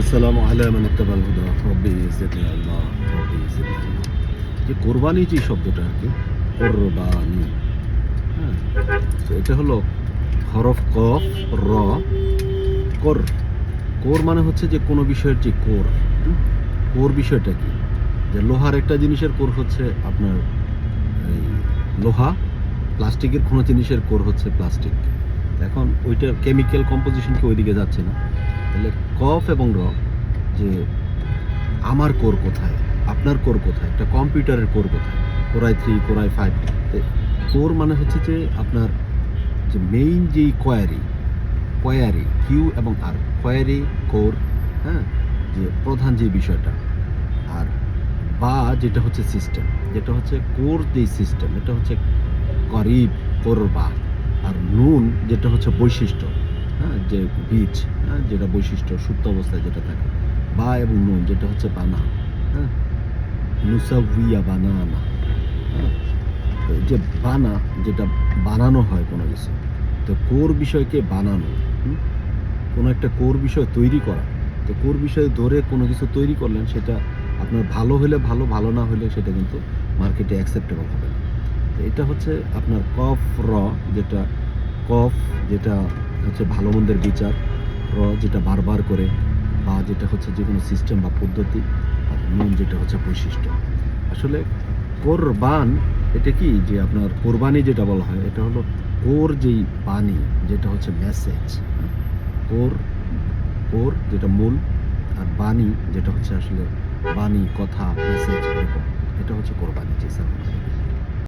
আসসালামু আলাইকুম মানে তাবাল হুদা রব্বি ইজ্জতি আল্লাহ রব্বি ইজ্জতি যে কোরবানি যে শব্দটা আর কি, কোরবানি। হ্যাঁ তো এটা হলো হরফ ক র, কোর। কোর মানে হচ্ছে যে কোনো বিষয়ের যে কোর। কোর বিষয়টা কি? যে লোহার একটা জিনিসের কোর হচ্ছে আপনার এই লোহা, প্লাস্টিকের কোনো জিনিসের কোর হচ্ছে প্লাস্টিক। এখন ওইটার কেমিক্যাল কম্পোজিশন কি ওইদিকে যাচ্ছে না? তাহলে কফ এবং র যে আমার কোর কোথায়, আপনার কোর কোথায়, একটা কম্পিউটারের কোর কোথায় core i three core i five core মানে হচ্ছে যে আপনার যে মেইন যেই কোয়ারি কোয়ারি কিউ এবং আর কোয়ারি কোর হ্যাঁ? যে প্রধান যে বিষয়টা, আর বা যেটা হচ্ছে সিস্টেম যেটা হচ্ছে কোর যেই সিস্টেম এটা হচ্ছে গরিব করিব কোরবা আর নুন যেটা হচ্ছে বৈশিষ্ট্য হ্যাঁ যে বীজ হ্যাঁ যেটা বৈশিষ্ট্য, সুপ্ত অবস্থায় যেটা থাকে, বা এবং নুন যেটা হচ্ছে বানা হ্যাঁ নুসাউইয়া বানানা হ্যাঁ যে বানা, যেটা বানানো হয় কোনো কিছু, তো কোর বিষয়কে বানানো কোনো একটা কোর বিষয় তৈরি করা, তো কোর বিষয় ধরে কোনো কিছু তৈরি করলেন, সেটা আপনার ভালো হলে ভালো ভালো না হলে সেটা কিন্তু মার্কেটে অ্যাকসেপ্টেবল হবে না। এটা হচ্ছে আপনার কফ র, যেটা কফ, যেটা হচ্ছে ভালো মন্দের বিচার, র যেটা বারবার করে, বা যেটা হচ্ছে যে কোনো সিস্টেম বা পদ্ধতি, আর নুন যেটা হচ্ছে বৈশিষ্ট্য। আসলে কোরবান, এটা কি যে আপনার কোরবানি যেটা বলা হয়, এটা হলো কোর যেই বাণী যেটা হচ্ছে মেসেজ কোর কোর যেটা মূল, আর বাণী যেটা হচ্ছে আসলে বাণী, কথা মেসেজ এটা হচ্ছে কোরবানি, জি স্যার